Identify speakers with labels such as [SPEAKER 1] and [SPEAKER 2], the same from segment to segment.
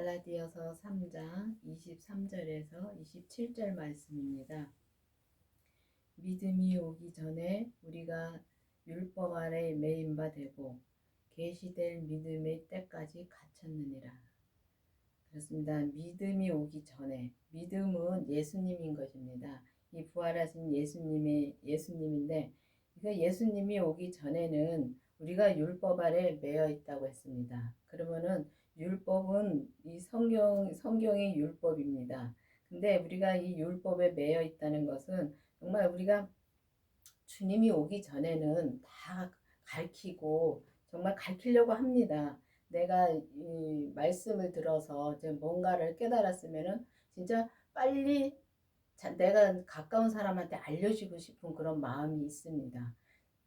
[SPEAKER 1] 갈라디아서 3장 23절에서 27절 말씀입니다. 믿음이 오기 전에 우리가 율법 아래 매인 바 되고 계시될 믿음의 때까지 갇혔느니라. 그렇습니다. 믿음이 오기 전에 믿음은 예수님인 것입니다. 이 부활하신 예수님의 예수님인데 그 예수님이 오기 전에는 우리가 율법 아래 매여 있다고 했습니다. 그러면은 율법은 이 성경 성경의 율법입니다. 근데 우리가 이 율법에 매여 있다는 것은 정말 우리가 주님이 오기 전에는 다 가르치고 정말 가르치려고 합니다. 내가 이 말씀을 들어서 이제 뭔가를 깨달았으면은 진짜 빨리 자- 내가 가까운 사람한테 알려주고 싶은 그런 마음이 있습니다.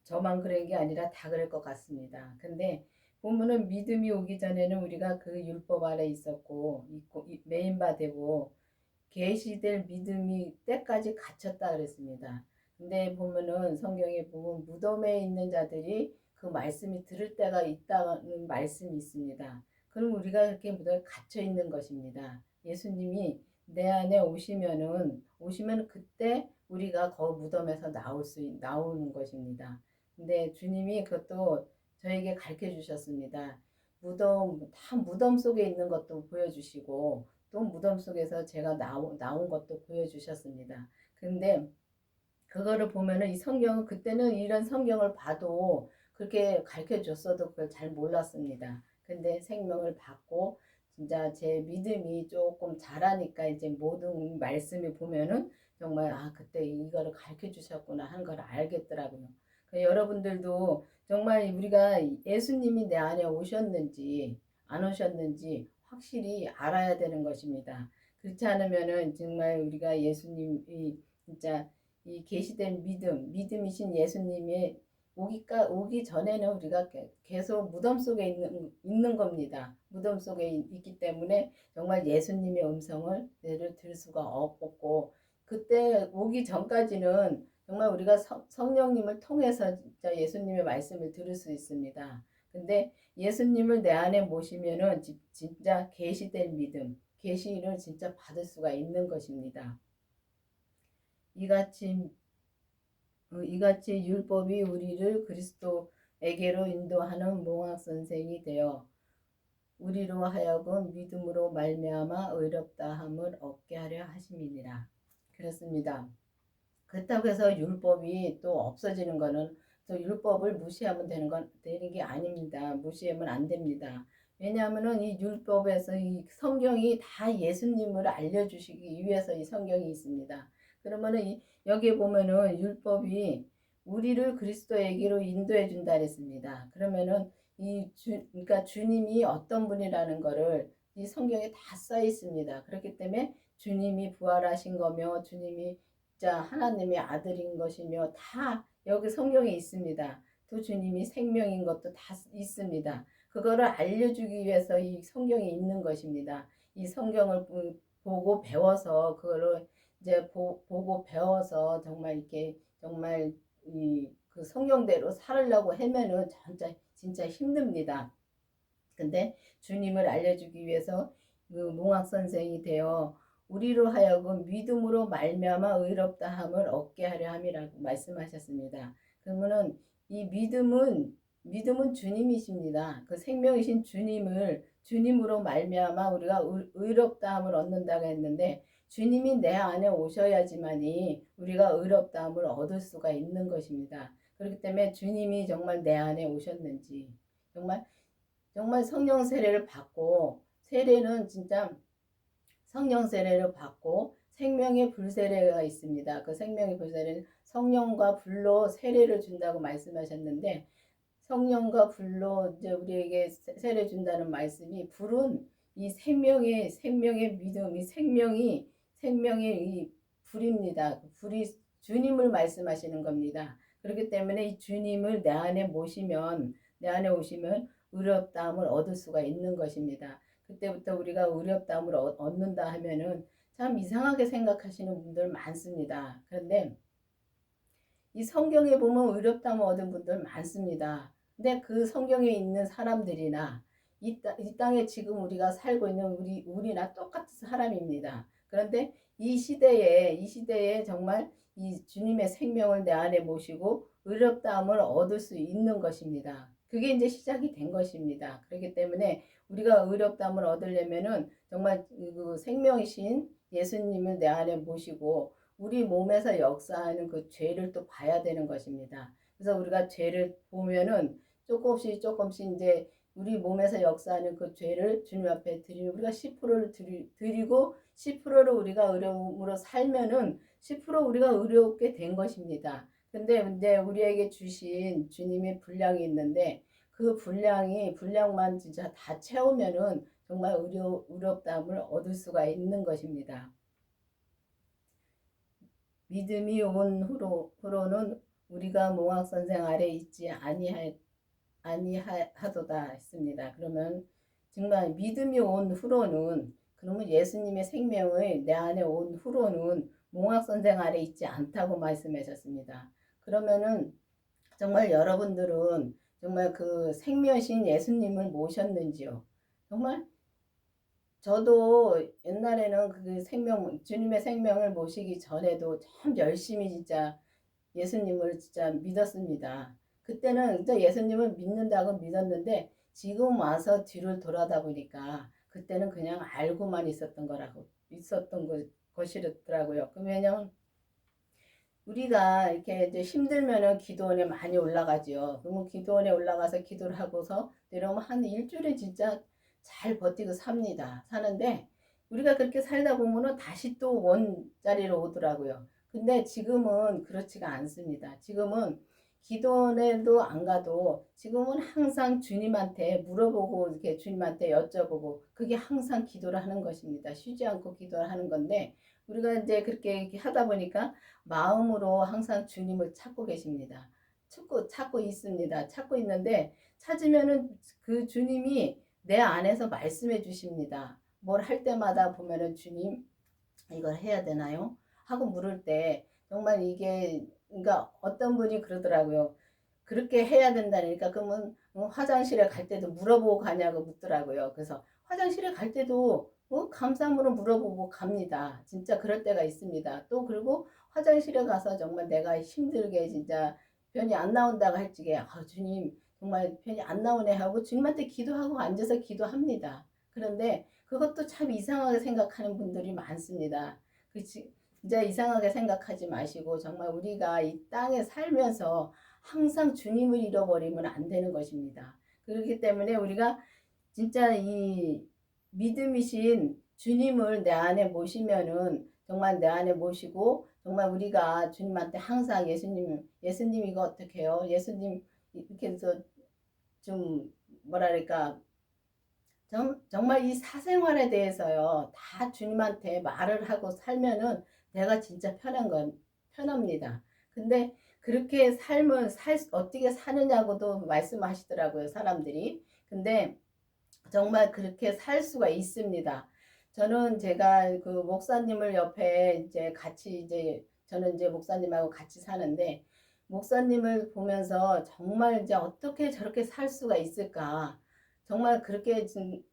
[SPEAKER 1] 저만 그런 게 아니라 다 그럴 것 같습니다. 근데 보면은 믿음이 오기 전에는 우리가 그 율법 아래 있었고 있고 이- 메인바 되고 계시될 믿음이 때까지 갇혔다 그랬습니다. 근데 보면은 성경에 보면 무덤에 있는 자들이 그 말씀이 들을 때가 있다는 말씀이 있습니다. 그럼 우리가 그렇게 무덤에 갇혀 있는 것입니다. 예수님이 내 안에 오시면은 오시면 그때 우리가 그 무덤에서 나올 수 있- 나오는 것입니다. 근데 주님이 그것도 저에게 가르쳐 주셨습니다. 무덤 다 무덤 속에 있는 것도 보여주시고 또 무덤 속에서 제가 나오, 나온 것도 보여주셨습니다. 근데 그거를 보면은 이 성경은 그때는 이런 성경을 봐도 그렇게 가르쳐 줬어도 그걸 잘 몰랐습니다. 근데 생명을 받고 진짜 제 믿음이 조금 자라니까 이제 모든 말씀을 보면은 정말 아 그때 이거를 가르쳐 주셨구나 하는 걸 알겠더라고요. 그 여러분들도 정말 우리가 예수님이 내 안에 오셨는지 안 오셨는지 확실히 알아야 되는 것입니다. 그렇지 않으면은 정말 우리가 예수님이 진짜 이 계시된 믿음, 믿음이신 예수님의 오기까 오기 전에는 우리가 게- 계속 무덤 속에 있는 있는 겁니다. 무덤 속에 있- 있기 때문에 정말 예수님의 음성을 내를 들 수가 없고 그때 오기 전까지는 정말 우리가 성, 성령님을 통해서 예수님의 말씀을 들을 수 있습니다. 근데 예수님을 내 안에 모시면은 지- 진짜 계시된 믿음, 계시를 진짜 받을 수가 있는 것입니다. 이같이 어, 이같이 율법이 우리를 그리스도에게로 인도하는 몽학 선생이 되어 우리로 하여금 믿음으로 말미암아 의롭다 함을 얻게 하려 하심이니라. 그렇습니다. 그렇다고 해서 율법이 또 없어지는 거는 또 율법을 무시하면 되는 건 되는 게 아닙니다. 무시하면 안 됩니다. 왜냐하면은 이 율법에서 이 성경이 다 예수님을 알려주시기 위해서 이 성경이 있습니다. 그러면은 이 여기에 보면은 율법이 우리를 그리스도에게로 인도해 준다 그랬습니다. 그러면은 이 주, 그러니까 주님이 어떤 분이라는 거를 이 성경에 다 써 있습니다. 그렇기 때문에 주님이 부활하신 거며 주님이 진짜 하나님의 아들인 것이며 다 여기 성경에 있습니다. 또 주님이 생명인 것도 다 있습니다. 그거를 알려주기 위해서 이 성경에 있는 것입니다. 이 성경을 보- 보고 배워서 그거를 이제 보, 보고 배워서 정말 이렇게 정말 이 그 성경대로 살으려고 하면은 진짜 진짜 힘듭니다. 근데 주님을 알려주기 위해서 그 몽학 선생이 되어 우리로 하여금 믿음으로 말미암아 의롭다 함을 얻게 하려 함이라고 말씀하셨습니다. 그러면은 이 믿음은 믿음은 주님이십니다. 그 생명이신 주님을 주님으로 말미암아 우리가 의- 의롭다 함을 얻는다고 했는데 주님이 내 안에 오셔야지만이 우리가 의롭다 함을 얻을 수가 있는 것입니다. 그렇기 때문에 주님이 정말 내 안에 오셨는지 정말 정말 성령 세례를 받고 세례는 진짜 성령 세례를 받고 생명의 불 세례가 있습니다. 그 생명의 불 세례는 성령과 불로 세례를 준다고 말씀하셨는데 성령과 불로 이제 우리에게 세- 세례 준다는 말씀이 불은 이 생명의 생명의 믿음, 이 생명이 생명의 이 불입니다. 그 불이 주님을 말씀하시는 겁니다. 그렇기 때문에 이 주님을 내 안에 모시면 내 안에 오시면 의롭다함을 얻을 수가 있는 것입니다. 그때부터 우리가 의롭다함을 얻- 얻는다 하면은 참 이상하게 생각하시는 분들 많습니다. 그런데 이 성경에 보면 의롭다함을 얻은 분들 많습니다. 근데 그 성경에 있는 사람들이나 이, 땅- 이 땅에 지금 우리가 살고 있는 우리 우리나 똑같은 사람입니다. 그런데 이 시대에 이 시대에 정말 이 주님의 생명을 내 안에 모시고 의롭다함을 얻을 수 있는 것입니다. 그게 이제 시작이 된 것입니다. 그렇기 때문에 우리가 의롭다함을 얻으려면은 정말 그 생명이신 예수님을 내 안에 모시고 우리 몸에서 역사하는 그 죄를 또 봐야 되는 것입니다. 그래서 우리가 죄를 보면은 조금씩 조금씩 이제 우리 몸에서 역사하는 그 죄를 주님 앞에 드리면 우리가 10%를 드리, 드리고 10%를 우리가 의로움으로 살면은 10% 우리가 의롭게 된 것입니다. 근데 근데 우리에게 주신 주님의 분량이 있는데 그 분량이 분량만 진짜 다 채우면은 정말 의료 의롭다함을 얻을 수가 있는 것입니다. 믿음이 온 후로 후로는 우리가 몽학 선생 아래 있지 아니하 아니하도다 했습니다. 그러면 정말 믿음이 온 후로는 그러면 예수님의 생명의 내 안에 온 후로는 몽학 선생 아래 있지 않다고 말씀하셨습니다. 그러면은 정말 여러분들은 정말 그 생명신 예수님을 모셨는지요? 정말 저도 옛날에는 그 생명 주님의 생명을 모시기 전에도 참 열심히 진짜 예수님을 진짜 믿었습니다. 그때는 진짜 예수님을 믿는다고 믿었는데 지금 와서 뒤를 돌아다 보니까 그때는 그냥 알고만 있었던 거라고 있었던 것, 것이더라고요. 그 왜냐면 우리가 이렇게 이제 힘들면은 기도원에 많이 올라가죠. 그러면 기도원에 올라가서 기도를 하고서 내려오면 한 일주일에 진짜 잘 버티고 삽니다. 사는데 우리가 그렇게 살다 보면은 다시 또 원자리로 오더라고요. 근데 지금은 그렇지가 않습니다. 지금은 기도원에도 안 가도 지금은 항상 주님한테 물어보고 이렇게 주님한테 여쭤보고 그게 항상 기도를 하는 것입니다. 쉬지 않고 기도를 하는 건데 우리가 이제 그렇게 하다 보니까 마음으로 항상 주님을 찾고 계십니다. 찾고 찾고 있습니다. 찾고 있는데 찾으면은 그 주님이 내 안에서 말씀해 주십니다. 뭘 할 때마다 보면은 주님 이걸 해야 되나요? 하고 물을 때 정말 이게 그러니까 어떤 분이 그러더라고요. 그렇게 해야 된다니까 그러면 어, 화장실에 갈 때도 물어보고 가냐고 묻더라고요. 그래서 화장실에 갈 때도 어, 감사함으로 물어보고 갑니다. 진짜 그럴 때가 있습니다. 또 그리고 화장실에 가서 정말 내가 힘들게 진짜 편이 안 나온다고 할 적에 아, 주님 정말 편이 안 나오네 하고 주님한테 기도하고 앉아서 기도합니다. 그런데 그것도 참 이상하게 생각하는 분들이 많습니다. 그 진짜 이상하게 생각하지 마시고 정말 우리가 이 땅에 살면서 항상 주님을 잃어버리면 안 되는 것입니다. 그렇기 때문에 우리가 진짜 이 믿음이신 주님을 내 안에 모시면은 정말 내 안에 모시고 정말 우리가 주님한테 항상 예수님 예수님 이거 어떻게 해요? 예수님 이렇게 해서 좀 뭐랄까 정, 정말 이 사생활에 대해서요 다 주님한테 말을 하고 살면은 내가 진짜 편한 건 편합니다. 근데 그렇게 삶을 살 어떻게 사느냐고도 말씀하시더라고요 사람들이. 근데 정말 그렇게 살 수가 있습니다. 저는 제가 그 목사님을 옆에 이제 같이 이제 저는 이제 목사님하고 같이 사는데 목사님을 보면서 정말 이제 어떻게 저렇게 살 수가 있을까 정말 그렇게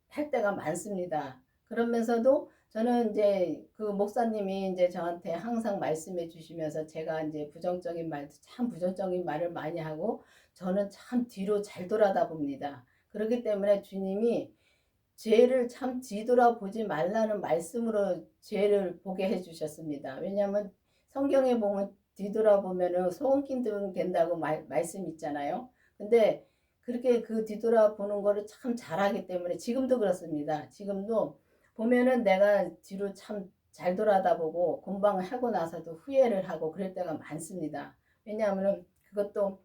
[SPEAKER 1] 할 때가 많습니다. 그러면서도 저는 이제 그 목사님이 이제 저한테 항상 말씀해 주시면서 제가 이제 부정적인 말도 참 부정적인 말을 많이 하고 저는 참 뒤로 잘 돌아다 봅니다. 그렇기 때문에 주님이 죄를 참 뒤돌아보지 말라는 말씀으로 죄를 보게 해주셨습니다. 왜냐하면 성경에 보면 뒤돌아보면은 소원긴등 된다고 말, 말씀 있잖아요. 근데 그렇게 그 뒤돌아보는 거를 참 잘하기 때문에 지금도 그렇습니다. 지금도 보면은 내가 뒤로 참 잘 돌아다 보고 공방을 하고 나서도 후회를 하고 그럴 때가 많습니다. 왜냐하면 그것도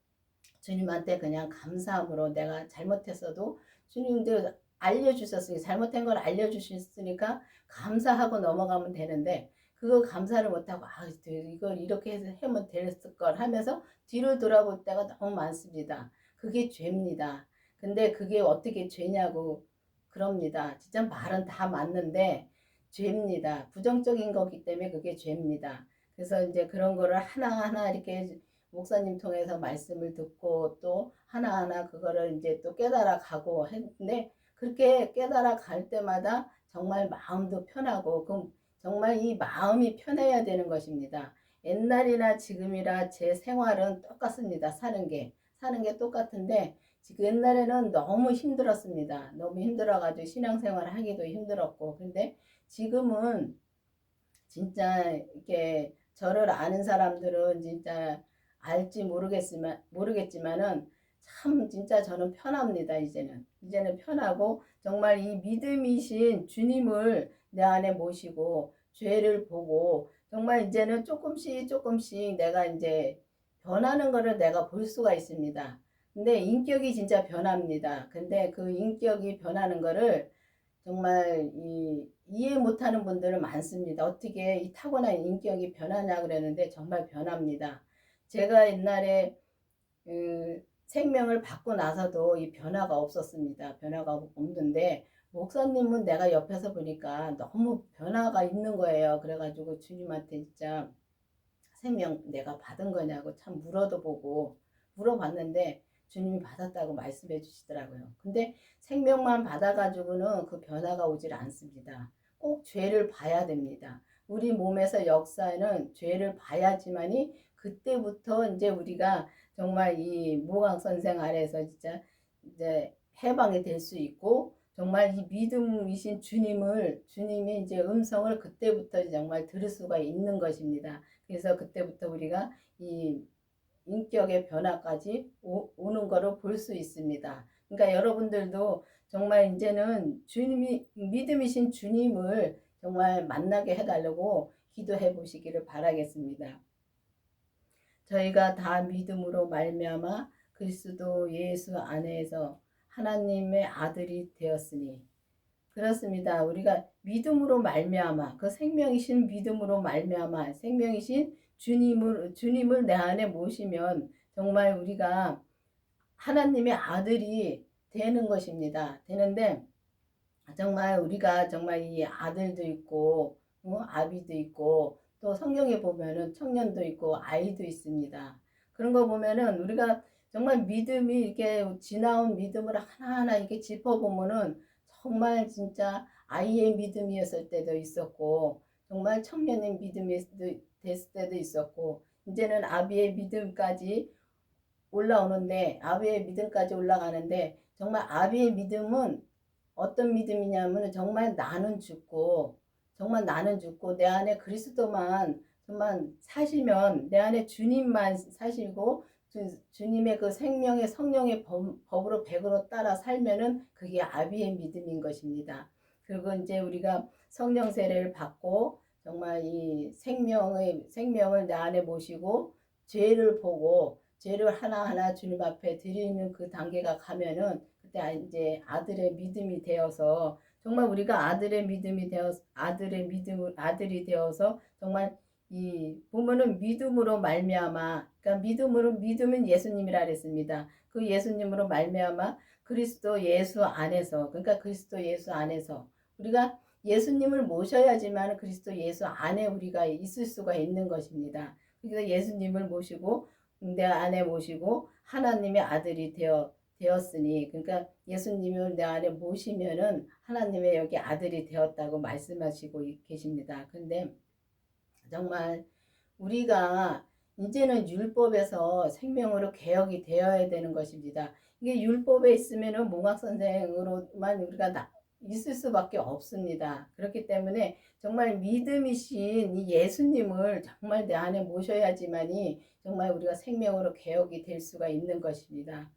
[SPEAKER 1] 주님한테 그냥 감사함으로 내가 잘못했어도 주님도 알려주셨으니 잘못된 걸 알려주셨으니까 감사하고 넘어가면 되는데 그거 감사를 못하고 아 이걸 이렇게 해서 하면 됐을 걸 하면서 뒤로 돌아볼 때가 너무 많습니다. 그게 죄입니다. 근데 그게 어떻게 죄냐고 그럽니다. 진짜 말은 다 맞는데 죄입니다. 부정적인 거기 때문에 그게 죄입니다. 그래서 이제 그런 거를 하나하나 이렇게 목사님 통해서 말씀을 듣고 또 하나하나 그거를 이제 또 깨달아 가고 했는데 그렇게 깨달아 갈 때마다 정말 마음도 편하고 그럼 정말 이 마음이 편해야 되는 것입니다. 옛날이나 지금이라 제 생활은 똑같습니다. 사는 게 사는 게 똑같은데 지금 옛날에는 너무 힘들었습니다. 너무 힘들어가지고 신앙생활 하기도 힘들었고 근데 지금은 진짜 이게 저를 아는 사람들은 진짜 알지 모르겠지만 모르겠지만은 참 진짜 저는 편합니다 이제는 이제는 편하고 정말 이 믿음이신 주님을 내 안에 모시고 죄를 보고 정말 이제는 조금씩 조금씩 내가 이제 변하는 거를 내가 볼 수가 있습니다. 근데 인격이 진짜 변합니다. 근데 그 인격이 변하는 거를 정말 이, 이해 못하는 분들은 많습니다. 어떻게 이 타고난 인격이 변하냐 그랬는데 정말 변합니다. 제가 옛날에 그 생명을 받고 나서도 이 변화가 없었습니다. 변화가 없는데 목사님은 내가 옆에서 보니까 너무 변화가 있는 거예요. 그래가지고 주님한테 진짜 생명 내가 받은 거냐고 참 물어도 보고 물어봤는데 주님이 받았다고 말씀해 주시더라고요. 근데 생명만 받아가지고는 그 변화가 오질 않습니다. 꼭 죄를 봐야 됩니다. 우리 몸에서 역사는 죄를 봐야지만이 그때부터 이제 우리가 정말 이 모강 선생 아래서 진짜 이제 해방이 될 수 있고 정말 이 믿음이신 주님을 주님의 이제 음성을 그때부터 정말 들을 수가 있는 것입니다. 그래서 그때부터 우리가 이 인격의 변화까지 오, 는 거로 볼 수 있습니다. 그러니까 여러분들도 정말 이제는 주님이 믿음이신 주님을 정말 만나게 해달라고 기도해 보시기를 바라겠습니다. 저희가 다 믿음으로 말미암아 그리스도 예수 안에서 하나님의 아들이 되었으니 그렇습니다. 우리가 믿음으로 말미암아 그 생명이신 믿음으로 말미암아 생명이신 주님을 주님을 내 안에 모시면 정말 우리가 하나님의 아들이 되는 것입니다. 되는데 정말 우리가 정말 이 아들도 있고 어, 아비도 있고 또 성경에 보면은 청년도 있고 아이도 있습니다. 그런 거 보면은 우리가 정말 믿음이 이렇게 지나온 믿음을 하나하나 이렇게 짚어보면은 정말 진짜 아이의 믿음이었을 때도 있었고 정말 청년의 믿음이 됐을 때도 있었고 이제는 아비의 믿음까지 올라오는데 아비의 믿음까지 올라가는데 정말 아비의 믿음은 어떤 믿음이냐면 정말 나는 죽고 정말 나는 죽고 내 안에 그리스도만 정말 사시면 내 안에 주님만 사시고 주 님의 그 생명의 성령의 법, 으로 백으로 따라 살면은 그게 아비의 믿음인 것입니다. 그리고 이제 우리가 성령 세례를 받고 정말 이 생명의 생명을 내 안에 모시고 죄를 보고 죄를 하나하나 주님 앞에 드리는 그 단계가 가면은 그때 이제 아들의 믿음이 되어서 정말 우리가 아들의 믿음이 되어 아들의 믿음 아들이 되어서 정말 이 보면은 믿음으로 말미암아 그러니까 믿음으로 믿음은 예수님이라 그랬습니다. 그 예수님으로 말미암아 그리스도 예수 안에서 그러니까 그리스도 예수 안에서 우리가 예수님을 모셔야지만 그리스도 예수 안에 우리가 있을 수가 있는 것입니다. 그래서 예수님을 모시고 내 안에 모시고 하나님의 아들이 되어 되었으니 그러니까 예수님을 내 안에 모시면은 하나님의 여기 아들이 되었다고 말씀하시고 계십니다. 근데 정말 우리가 이제는 율법에서 생명으로 개혁이 되어야 되는 것입니다. 이게 율법에 있으면은 몽학 선생으로만 우리가 나, 있을 수밖에 없습니다. 그렇기 때문에 정말 믿음이신 이 예수님을 정말 내 안에 모셔야지만이 정말 우리가 생명으로 개혁이 될 수가 있는 것입니다.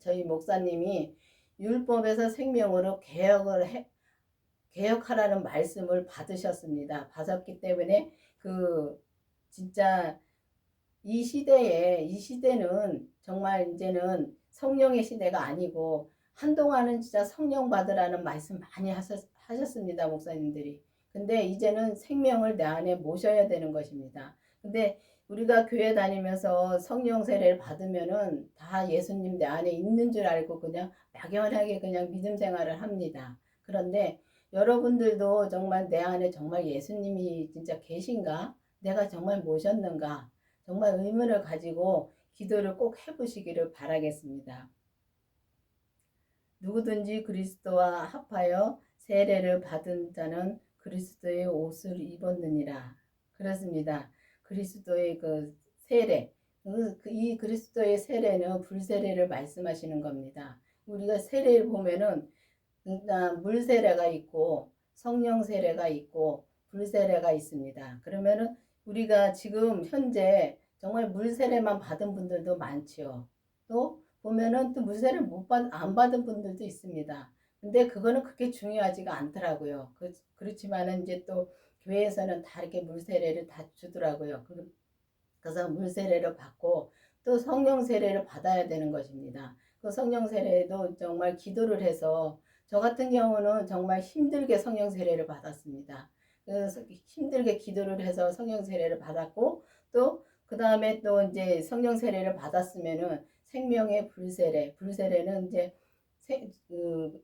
[SPEAKER 1] 저희 목사님이 율법에서 생명으로 개혁을 해, 개혁하라는 말씀을 받으셨습니다. 받았기 때문에 그 진짜 이 시대에 이 시대는 정말 이제는 성령의 시대가 아니고 한동안은 진짜 성령 받으라는 말씀 많이 하셨, 하셨습니다 목사님들이. 근데 이제는 생명을 내 안에 모셔야 되는 것입니다. 근데 우리가 교회 다니면서 성령 세례를 받으면은 다 예수님 내 안에 있는 줄 알고 그냥 막연하게 그냥 믿음 생활을 합니다. 그런데 여러분들도 정말 내 안에 정말 예수님이 진짜 계신가? 내가 정말 모셨는가? 정말 의문을 가지고 기도를 꼭 해보시기를 바라겠습니다. 누구든지 그리스도와 합하여 세례를 받은 자는 그리스도의 옷을 입었느니라. 그렇습니다. 그리스도의 그 세례, 그- 그이 그리스도의 세례는 불세례를 말씀하시는 겁니다. 우리가 세례를 보면은 물 세례가 있고 성령 세례가 있고 불 세례가 있습니다. 그러면은 우리가 지금 현재 정말 물 세례만 받은 분들도 많지요. 또 보면은 또 물 세례 못받안 받은 분들도 있습니다. 근데 그거는 그렇게 중요하지가 않더라고요. 그, 그렇지만은 이제 또 교회에서는 다 이렇게 물 세례를 다 주더라고요. 그- 그래서 물 세례를 받고 또 성령 세례를 받아야 되는 것입니다. 그 성령 세례도 정말 기도를 해서 저 같은 경우는 정말 힘들게 성령 세례를 받았습니다. 그래서 힘들게 기도를 해서 성령 세례를 받았고 또 그 다음에 또 이제 성령 세례를 받았으면은 생명의 불세례, 불세례는 이제 세, 그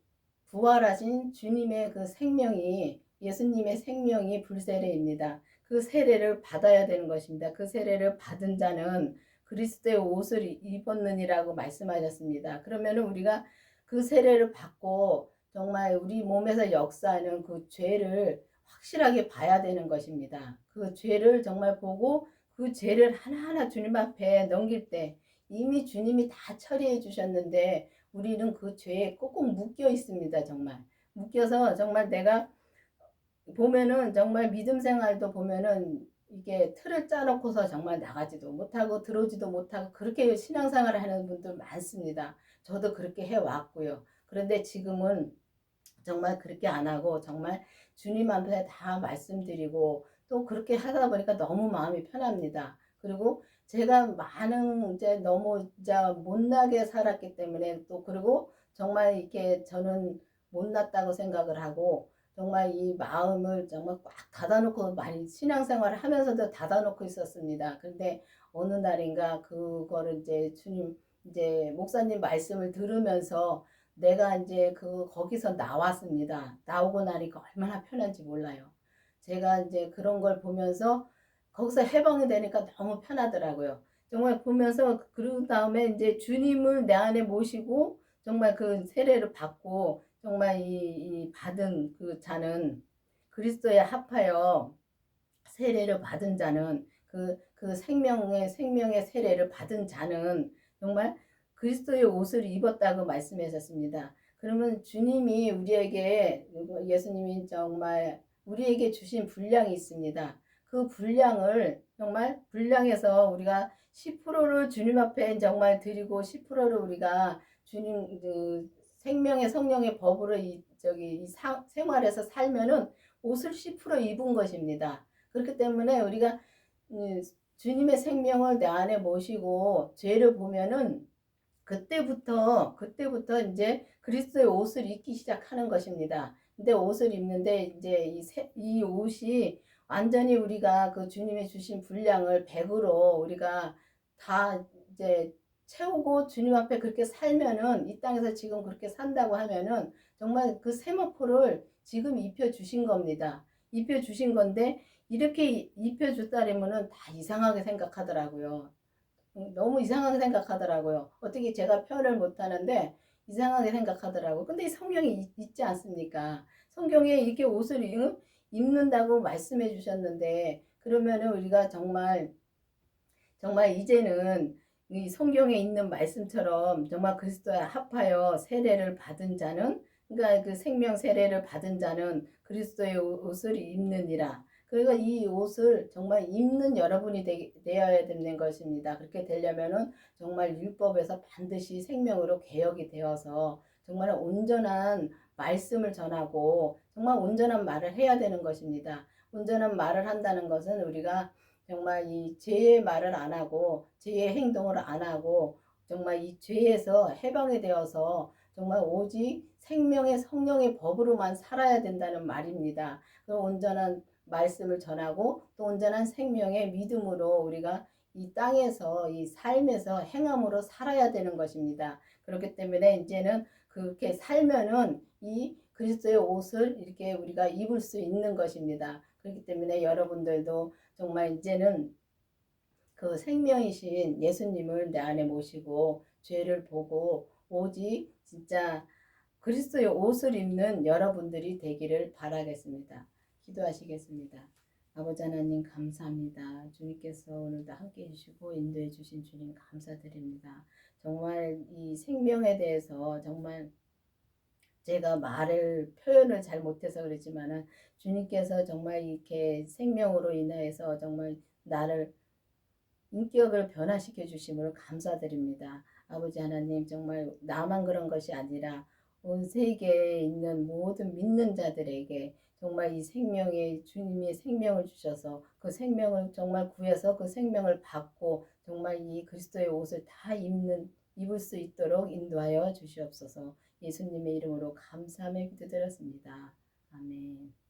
[SPEAKER 1] 부활하신 주님의 그 생명이 예수님의 생명이 불세례입니다. 그 세례를 받아야 되는 것입니다. 그 세례를 받은 자는 그리스도의 옷을 입었느니라고 말씀하셨습니다. 그러면은 우리가 그 세례를 받고 정말 우리 몸에서 역사하는 그 죄를 확실하게 봐야 되는 것입니다. 그 죄를 정말 보고 그 죄를 하나하나 주님 앞에 넘길 때 이미 주님이 다 처리해 주셨는데 우리는 그 죄에 꼭꼭 묶여 있습니다. 정말 묶여서 정말 내가 보면은 정말 믿음 생활도 보면은 이게 틀을 짜놓고서 정말 나가지도 못하고 들어오지도 못하고 그렇게 신앙생활을 하는 분들 많습니다. 저도 그렇게 해왔고요. 그런데 지금은 정말 그렇게 안 하고 정말 주님 앞에 다 말씀드리고 또 그렇게 하다 보니까 너무 마음이 편합니다. 그리고 제가 많은 이제 너무 진짜 못나게 살았기 때문에 또 그리고 정말 이렇게 저는 못났다고 생각을 하고 정말 이 마음을 정말 꽉 닫아놓고 많이 신앙생활을 하면서도 닫아놓고 있었습니다. 근데 어느 날인가 그거를 이제 주님 이제 목사님 말씀을 들으면서 내가 이제 그 거기서 나왔습니다. 나오고 나니까 얼마나 편한지 몰라요. 제가 이제 그런 걸 보면서 거기서 해방이 되니까 너무 편하더라고요. 정말 보면서 그 다음에 이제 주님을 내 안에 모시고 정말 그 세례를 받고 정말 이, 이 받은 그 자는 그리스도에 합하여 세례를 받은 자는 그, 그 생명의 생명의 세례를 받은 자는 정말 그리스도의 옷을 입었다고 말씀하셨습니다. 그러면 주님이 우리에게 예수님이 정말 우리에게 주신 분량이 있습니다. 그 분량을 정말 분량에서 우리가 10%를 주님 앞에 정말 드리고 10%를 우리가 주님 그 생명의 성령의 법으로 이 저기 이 사, 생활에서 살면은 옷을 10% 입은 것입니다. 그렇기 때문에 우리가 음, 주님의 생명을 내 안에 모시고 죄를 보면은 그때부터 그때부터 이제 그리스도의 옷을 입기 시작하는 것입니다. 근데 옷을 입는데 이제 이, 세, 이 옷이 완전히 우리가 그 주님이 주신 분량을 100으로 우리가 다 이제 채우고 주님 앞에 그렇게 살면은 이 땅에서 지금 그렇게 산다고 하면은 정말 그 세마포를 지금 입혀 주신 겁니다. 입혀 주신 건데 이렇게 입혀 줬다면은 다 이상하게 생각하더라고요. 너무 이상하게 생각하더라고요. 어떻게 제가 표현을 못 하는데 이상하게 생각하더라고요. 근데 이 성경이 있, 지 않습니까? 성경에 이렇게 옷을 입는다고 말씀해 주셨는데 그러면은 우리가 정말 정말 이제는 이 성경에 있는 말씀처럼 정말 그리스도에 합하여 세례를 받은 자는 그러니까 그 생명 세례를 받은 자는 그리스도의 옷을 입느니라. 그러니까 이 옷을 정말 입는 여러분이 되, 되어야 되는 것입니다. 그렇게 되려면은 정말 율법에서 반드시 생명으로 개혁이 되어서 정말 온전한 말씀을 전하고 정말 온전한 말을 해야 되는 것입니다. 온전한 말을 한다는 것은 우리가 정말 이 죄의 말을 안 하고 죄의 행동을 안 하고 정말 이 죄에서 해방이 되어서 정말 오직 생명의 성령의 법으로만 살아야 된다는 말입니다. 그 온전한 말씀을 전하고 또 온전한 생명의 믿음으로 우리가 이 땅에서 이 삶에서 행함으로 살아야 되는 것입니다. 그렇기 때문에 이제는 그렇게 살면은 이 그리스도의 옷을 이렇게 우리가 입을 수 있는 것입니다. 그렇기 때문에 여러분들도 정말 이제는 그 생명이신 예수님을 내 안에 모시고 죄를 보고 오직 진짜 그리스도의 옷을 입는 여러분들이 되기를 바라겠습니다. 기도하시겠습니다. 아버지 하나님 감사합니다. 주님께서 오늘도 함께 해주시고 인도해 주신 주님 감사드립니다. 정말 이 생명에 대해서 정말 제가 말을 표현을 잘 못해서 그렇지만은 주님께서 정말 이렇게 생명으로 인하여서 정말 나를 인격을 변화시켜 주심을 감사드립니다. 아버지 하나님 정말 나만 그런 것이 아니라 온 세계에 있는 모든 믿는 자들에게 정말 이 생명에 주님이 생명을 주셔서 그 생명을 정말 구해서 그 생명을 받고 정말 이 그리스도의 옷을 다 입는 입을 수 있도록 인도하여 주시옵소서. 예수님의 이름으로 감사함에 기도드렸습니다. 아멘.